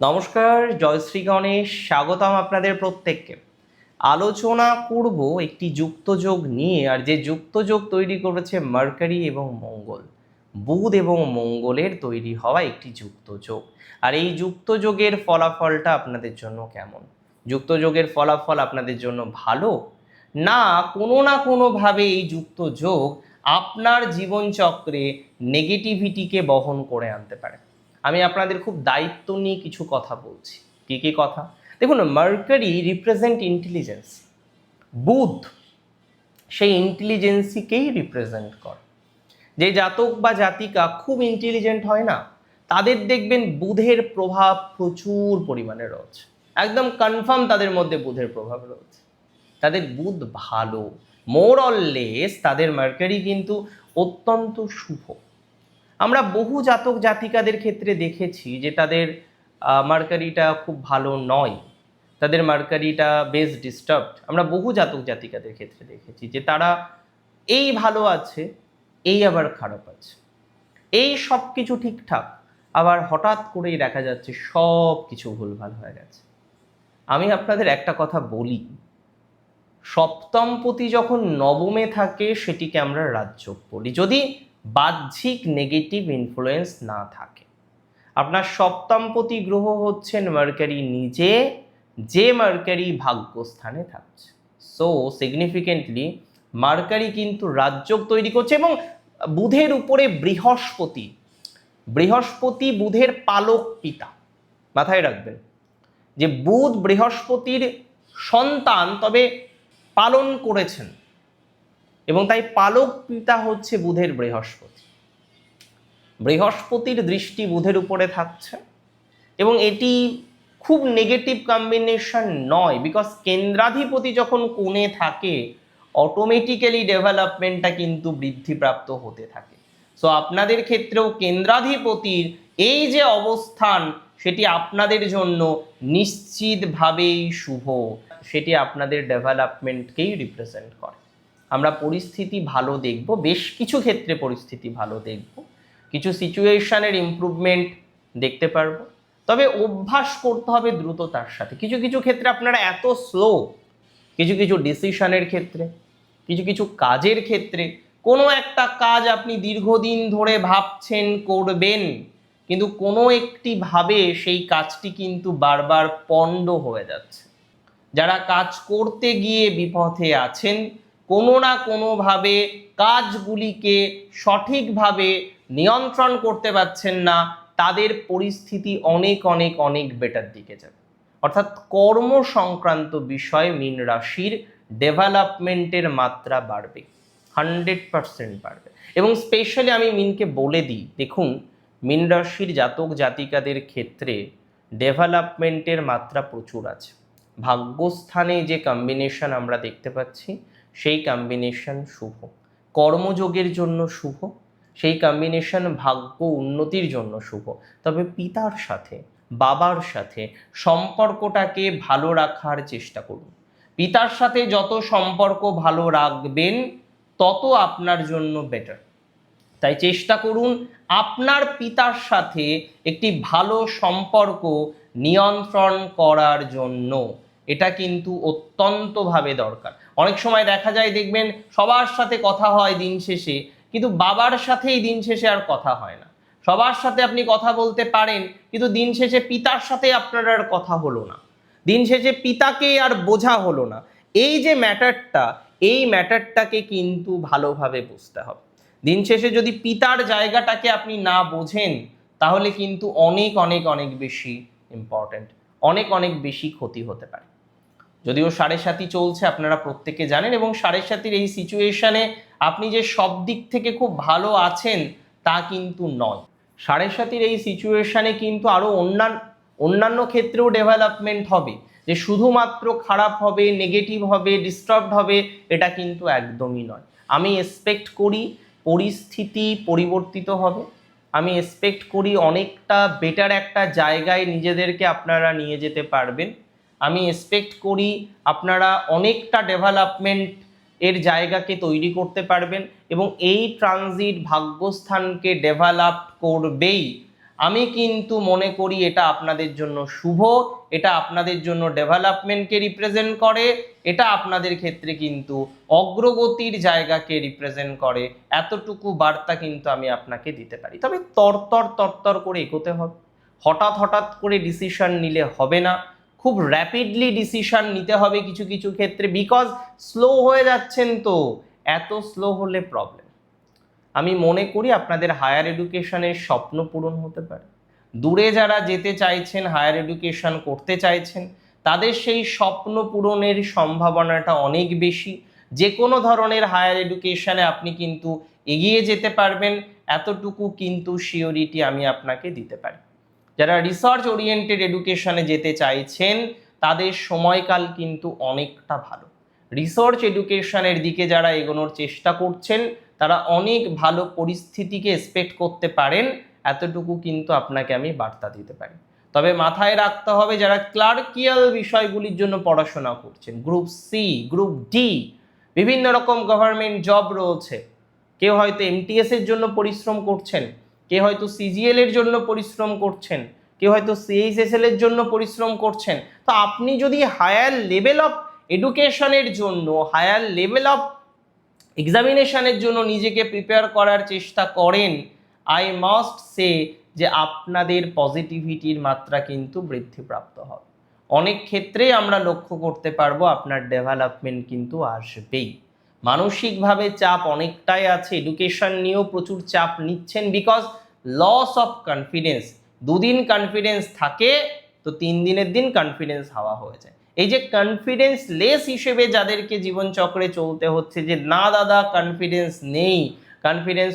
নমস্কার, জয়শ্রী গণেশ, স্বাগতম আপনাদের প্রত্যেককে। আলোচনা করব একটি যুক্তযোগ নিয়ে, আর যে যুক্তযোগ তৈরি করেছে মার্কারি এবং মঙ্গল। বুধ এবং মঙ্গলের তৈরি হওয়া একটি যুক্তযোগ। আর এই যুক্তযোগের ফলাফলটা আপনাদের জন্য কেমন? যুক্তযোগের ফলাফল আপনাদের জন্য ভালো? না, কোনো না কোনোভাবে এই যুক্তযোগ আপনার জীবনচক্রে নেগেটিভিটিকে বহন করে আনতে পারে। আমি আপনাদের খুব দায়িত্ব নিয়ে কিছু কথা বলছি। কি কি কথা? দেখুন মার্কারি রিপ্রেজেন্ট ইন্টেলিজেন্স বুধ সেই ইন্টেলিজেন্সিকেই রিপ্রেজেন্ট করে। যে জাতক বা জাতিকা খুব ইন্টেলিজেন্ট হয় না, তাদের দেখবেন বুধের প্রভাব প্রচুর পরিমাণে রয়েছে। একদম কনফার্ম তাদের মধ্যে বুধের প্রভাব রয়েছে। তাদের বুধ ভালো। মোর অল লেস তাদের মার্কারি কিন্তু অত্যন্ত শুভ। আমরা বহু জাতক জাতিকাদের ক্ষেত্রে দেখেছি যে তাদের মার্কারিটা খুব ভালো নয়। তাদের মার্কারিটা বেশ ডিস্টার্বড আমরা বহু জাতক জাতিকাদের ক্ষেত্রে দেখেছি যে তারা এই ভালো আছে, এই আবার খারাপ আছে। এই সব কিছু ঠিকঠাক, আবার হঠাৎ করেই দেখা যাচ্ছে সব কিছু ভুলভাল হয়ে গেছে। আমি আপনাদের একটা কথা বলি। সপ্তমপতি যখন নবমে থাকে, সেটিকে আমরা রাজযোগ বলি। যদি বাহ্যিক নেগেটিভ ইনফ্লুয়েন্স না থাকে। আপনার সপ্তমপতি গ্রহ হচ্ছেন মার্কারি নিজে, যে মার্কারি ভাগ্যস্থানে থাকছে। সো সিগনিফিকেন্টলি মার্কারি কিন্তু রাজযোগ তৈরি করছে এবং বুধের উপরে বৃহস্পতি বৃহস্পতি বুধের পালক পিতা। মাথায় রাখবেন যে বুধ বৃহস্পতির সন্তান তবে পালন করেছেন। এবং তাই পালক পিতা হচ্ছে বুধের বৃহস্পতি। বৃহস্পতির দৃষ্টি বুধের উপরে থাকছে এবং এটি খুব নেগেটিভ কম্বিনেশন নয় বিকজ কেন্দ্রাধিপতি যখন কোণে থাকে অটোমেটিক্যালি ডেভেলপমেন্টটা কিন্তু বৃদ্ধিপ্রাপ্ত হতে থাকে। সো আপনাদের ক্ষেত্রেও কেন্দ্রাধিপতির এই যে অবস্থান, সেটি আপনাদের জন্য নিশ্চিতভাবেই শুভ। সেটি আপনাদের ডেভেলপমেন্টকেই রিপ্রেজেন্ট করে। আমরা পরিস্থিতি ভালো দেখব, বেশ কিছু ক্ষেত্রে পরিস্থিতি ভালো দেখব। কিছু সিচুয়েশনের ইমপ্রুভমেন্ট দেখতে পারব। তবে অভ্যাস করতে হবে দ্রুততার সাথে। কিছু কিছু ক্ষেত্রে আপনারা এত স্লো কিছু কিছু ডিসিশনের ক্ষেত্রে, কিছু কিছু কাজের ক্ষেত্রে, কোনো একটা কাজ আপনি দীর্ঘদিন ধরে ভাবছেন করবেন, কিন্তু কোনো একটি ভাবে সেই কাজটি কিন্তু বারবার পণ্ড হয়ে যাচ্ছে। যারা কাজ করতে গিয়ে বিপথে আছেন কোনো না কোনোভাবে কাজগুলিকে সঠিকভাবে নিয়ন্ত্রণ করতে পারছেন না, তাদের পরিস্থিতি অনেক অনেক অনেক বেটার দিকে যাবে। অর্থাৎ কর্ম সংক্রান্ত বিষয়ে মীন রাশির ডেভেলপমেন্টের মাত্রা বাড়বে হান্ড্রেড পারসেন্ট বাড়বে। এবং স্পেশালি আমি মিনকে বলে দিই, দেখুন, মীন রাশির জাতক জাতিকাদের ক্ষেত্রে ডেভেলপমেন্টের মাত্রা প্রচুর আছে। ভাগ্যস্থানে যে কম্বিনেশন আমরা দেখতে পাচ্ছি সেই কম্বিনেশন শুভ। কর্মযোগের জন্য শুভ, সেই কম্বিনেশন ভাগ্য উন্নতির জন্য শুভ। তবে পিতার সাথে, বাবার সাথে সম্পর্কটাকে ভালো রাখার চেষ্টা করুন। পিতার সাথে যত সম্পর্ক ভালো রাখবেন, তত আপনার জন্য বেটার তাই চেষ্টা করুন আপনার পিতার সাথে একটি ভালো সম্পর্ক নিয়ন্ত্রণ করার জন্য। এটা কিন্তু অত্যন্তভাবে দরকার। অনেক সময় দেখা যায় দেখবেন সবার সাথে কথা হয় দিন শেষে, কিন্তু বাবার সাথেই দিন শেষে আর কথা হয় না। সবার সাথে আপনি কথা বলতে পারেন, কিন্তু দিন শেষে পিতার সাথে আপনার আর কথা হলো না। দিন শেষে পিতাকে আর বোঝা হলো না। এই যে ম্যাটারটা, এই ম্যাটারটাকে কিন্তু ভালোভাবে বুঝতে হবে। দিন শেষে যদি পিতার জায়গাটাকে আপনি না বোঝেন, তাহলে কিন্তু অনেক অনেক অনেক বেশি ইম্পর্ট্যান্ট অনেক অনেক বেশি ক্ষতি হতে পারে। যদিও সাড়ে সাতই চলছে, আপনারা প্রত্যেকে জানেন, এবং সাড়ে সাথীর এই সিচুয়েশনে আপনি যে সব দিক থেকে খুব ভালো আছেন, তা কিন্তু নয়। সাড়ে সাথীর এই সিচুয়েশানে কিন্তু আরও অন্যান্য অন্যান্য ক্ষেত্রেও ডেভেলপমেন্ট হবে। যে শুধুমাত্র খারাপ হবে নেগেটিভ হবে ডিস্টার্বড হবে, এটা কিন্তু একদমই নয়। আমি এক্সপেক্ট করি পরিস্থিতি পরিবর্তিত হবে। আমি এক্সপেক্ট করি অনেকটা বেটার একটা জায়গায় নিজেদেরকে আপনারা নিয়ে যেতে পারবেন। আমি এক্সপেক্ট করি আপনারা অনেকটা ডেভেলপমেন্ট এর জায়গাকে তৈরি করতে পারবেন এবং এই ট্রানজিট ভাগ্যস্থানকে ডেভেলপ করবেই। আমি কিন্তু মনে করি এটা আপনাদের জন্য শুভ, এটা আপনাদের জন্য ডেভেলপমেন্টকে রিপ্রেজেন্ট করে, এটা আপনাদের ক্ষেত্রে কিন্তু অগ্রগতির জায়গাকে রিপ্রেজেন্ট করে। এতটুকু বার্তা কিন্তু আমি আপনাকে দিতে পারি। তবে তরতর তরতর করে এগোতে হবে। হঠাৎ হঠাৎ করে ডিসিশন নিলে হবে না। খুব র্যাপিডলি ডিসিশন নিতে হবে কিছু কিছু ক্ষেত্রে বিকজ স্লো হয়ে যাচ্ছেন তো। এত স্লো হলে প্রবলেম আমি মনে করি আপনাদের হায়ার এডুকেশনের স্বপ্ন পূরণ হতে পারে। দূরে যারা যেতে চাইছেন হায়ার এডুকেশন করতে চাইছেন, তাদের সেই স্বপ্ন পূরণের সম্ভাবনাটা অনেক বেশি। যে কোনো ধরনের হায়ার এডুকেশনে আপনি কিন্তু এগিয়ে যেতে পারবেন। এতটুকু কিন্তু শিওরিটি আমি আপনাকে দিতে পারি। যারা রিসার্চ ওরিয়েন্টেড এডুকেশনে যেতে চাইছেন, তাদের সময়কাল কিন্তু অনেকটা ভালো। রিসার্চ এডুকেশনের দিকে যারা এগোনোর চেষ্টা করছেন, তারা অনেক ভালো পরিস্থিতিকে এক্সপেক্ট করতে পারেন, এতটুকু কিন্তু আপনাকে আমি বার্তা দিতে পারি। তবে মাথায় রাখতে হবে যারা ক্লার্কিয়াল বিষয়গুলির জন্য পড়াশোনা করছেন গ্রুপ সি গ্রুপ ডি বিভিন্ন রকম গভর্নমেন্ট জব রয়েছে, কেউ হয়তো এমটিএস এর জন্য পরিশ্রম করছেন কেউ হয়তো সিজিএল এর জন্য পরিশ্রম করছেন কেউ হয়তো সিএইচএসএল এর জন্য পরিশ্রম করছেন, তো আপনি যদি হায়ার লেভেল অফ এডুকেশনের জন্য হায়ার লেভেল অফ এক্সামিনেশনের জন্য নিজেকে প্রিপেয়ার করার চেষ্টা করেন আই মাস্ট সে যে আপনাদের পজিটিভিটির মাত্রা কিন্তু বৃদ্ধিপ্রাপ্ত হবে। অনেক ক্ষেত্রেই আমরা লক্ষ্য করতে পারব আপনার ডেভেলপমেন্ট কিন্তু আসবেই। মানসিকভাবে চাপ অনেকটাই আছে এডুকেশন নিয়েও প্রচুর চাপ নিচ্ছেন বিকজ লস অফ কনফিডেন্স দুদিন কনফিডেন্স থাকে তো তিন দিনের দিন কনফিডেন্স হাওয়া হয়ে যায়। এই যে কনফিডেন্স লেস হিসেবে যাদেরকে জীবনচক্রে চলতে হচ্ছে যে, না দাদা কনফিডেন্স নেই কনফিডেন্স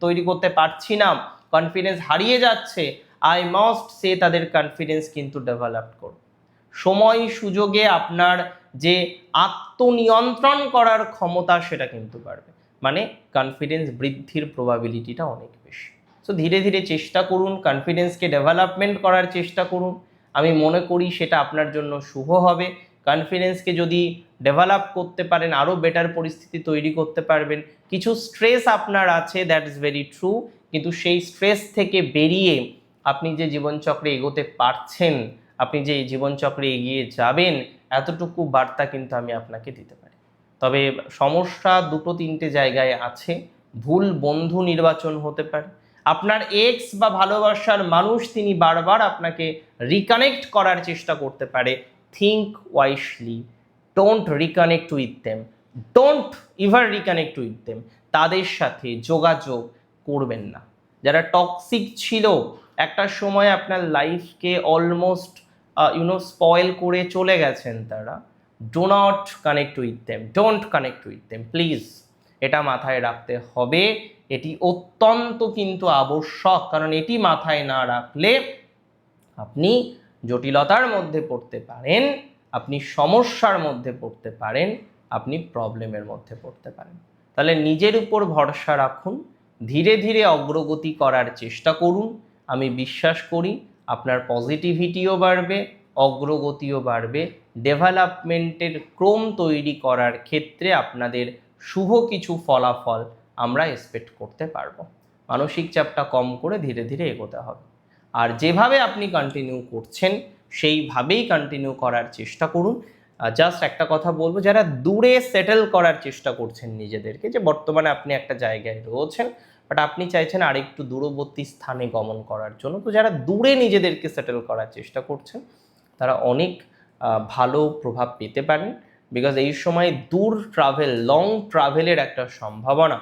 তৈরি করতে পারছি না কনফিডেন্স হারিয়ে যাচ্ছে আই মাস্ট সে তাদের কনফিডেন্স কিন্তু ডেভেলপ করুন। সময় সুযোগে আপনার যে আত্মনিয়ন্ত্রণ করার ক্ষমতা সেটা কিন্তু বাড়বে। মানে কনফিডেন্স বৃদ্ধির প্রবাবিলিটিটা অনেক বেশি। সো ধীরে ধীরে চেষ্টা করুন কনফিডেন্সকে ডেভেলপমেন্ট করার চেষ্টা করুন। আমি মনে করি সেটা আপনার জন্য শুভ হবে। কনফিডেন্সকে যদি ডেভেলপ করতে পারেন আরও বেটার পরিস্থিতি তৈরি করতে পারবেন। কিছু স্ট্রেস আপনার আছে দ্যাট ইজ ভেরি ট্রু কিন্তু সেই স্ট্রেস থেকে বেরিয়ে আপনি যে জীবনচক্রে এগোতে পারছেন, আপনি যে জীবনচক্রে এগিয়ে যাবেন এতটুকু বার্তা কিন্তু আমি আপনাকে দিতে পারি। তবে সমস্যা দুটো তিনটে জায়গায় আছে। ভুল বন্ধু নির্বাচন হতে পারে। আপনার এক্স বা ভালোবাসার মানুষ তিনি বারবার আপনাকে রিকানেক্ট করার চেষ্টা করতে পারে। Think wisely don't reconnect with them don't ever reconnect with them তাদের সাথে যোগাযোগ করবেন না। যারা টক্সিক ছিল, একটা সময় আপনার লাইফকে অলমোস্ট ইউনো স্পয়েল করে চলে গেছেন তারা। Do not connect with them don't connect with them please এটা মাথায় রাখতে হবে, এটি অত্যন্ত কিন্তু আবশ্যক, কারণ এটি মাথায় না রাখলে আপনি জটিলতার মধ্যে পড়তে পারেন, আপনি সমস্যার মধ্যে পড়তে পারেন, আপনি প্রবলেমের মধ্যে পড়তে পারেন। তাহলে নিজের উপর ভরসা রাখুন, ধীরে ধীরে অগ্রগতি করার চেষ্টা করুন। আমি বিশ্বাস করি আপনার পজিটিভিটিও বাড়বে, অগ্রগতিও বাড়বে। ডেভেলপমেন্টের ক্রম তৈরি করার ক্ষেত্রে আপনাদের শুভ কিছু ফলাফল আমরা এক্সপেক্ট করতে পারব। মানসিক চাপটা কম করে ধীরে ধীরে এগোতে হবে। আর যেভাবে আপনি কন্টিনিউ করছেন, সেইভাবেই কন্টিনিউ করার চেষ্টা করুন। জাস্ট একটা কথা বলব, যারা দূরে সেটেল করার চেষ্টা করছেন নিজেদেরকে, যে বর্তমানে আপনি একটা জায়গায় রয়েছেন বাট আপনি চাইছেন আরেকটু দূরবর্তী স্থানে গমন করার জন্য। তো যারা দূরে নিজেদেরকে সেটেল করার চেষ্টা করছেন, তারা অনেক ভালো প্রভাব পেতে পারেন। বিকজ এই সময় দূর ট্রাভেল লং ট্রাভেলের একটা সম্ভাবনা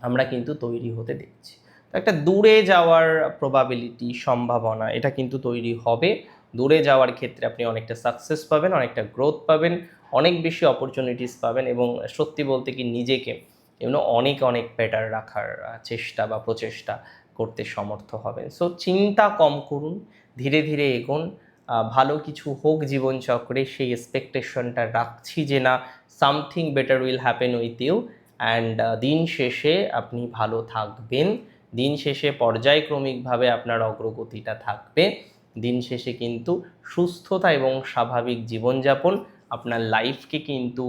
আমরা কিন্তু তৈরি হতে দেখছি। একটা দূরে যাওয়ার প্রবাবিলিটি সম্ভাবনা, এটা কিন্তু তৈরি হবে। দূরে যাওয়ার ক্ষেত্রে আপনি অনেকটা সাকসেস পাবেন, অনেকটা গ্রোথ পাবেন, অনেক বেশি অপরচুনিটিস পাবেন এবং সত্যি বলতে কি নিজেকে এমন অনেক অনেক বেটার রাখার চেষ্টা বা প্রচেষ্টা করতে সমর্থ হবেন সো চিন্তা কম করুন, ধীরে ধীরে এগোন। ভালো কিছু হোক জীবনচক্রে, সেই এক্সপেকটেশনটা রাখছি যে না something better will happen with you and দিন শেষে আপনি ভালো থাকবেন। দিন শেষে পর্যায়ক্রমিকভাবে আপনার অগ্রগতিটা থাকবে। দিন শেষে কিন্তু সুস্থতা এবং স্বাভাবিক জীবনযাপন আপনার লাইফকে কিন্তু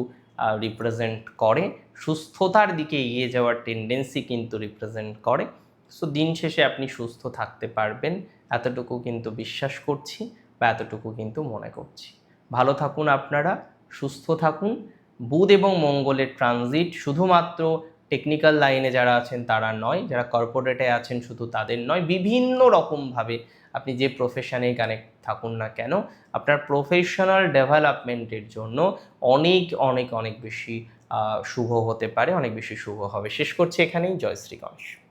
রিপ্রেজেন্ট করে। সুস্থতার দিকে এগিয়ে যাওয়ার টেন্ডেন্সি কিন্তু রিপ্রেজেন্ট করে। সো দিন শেষে আপনি সুস্থ থাকতে পারবেন। এতটুকু কিন্তু বিশ্বাস করছি বা এতটুকু কিন্তু মনে করছি। ভালো থাকুন আপনারা, সুস্থ থাকুন। বুধ এবং মঙ্গলের ট্রানজিট শুধুমাত্র টেকনিক্যাল লাইনে যারা আছেন তারা নয়, যারা কর্পোরেটে আছেন শুধু তাদের নয়, বিভিন্ন রকমভাবে আপনি যে প্রফেশনে কানেক্ট থাকুন না কেন, আপনার প্রফেশনাল ডেভেলপমেন্টের জন্য অনেক অনেক অনেক বেশি শুভ হতে পারে, অনেক বেশি শুভ হবে। শেষ করছি এখানেই। জয় শ্রী গণেশ।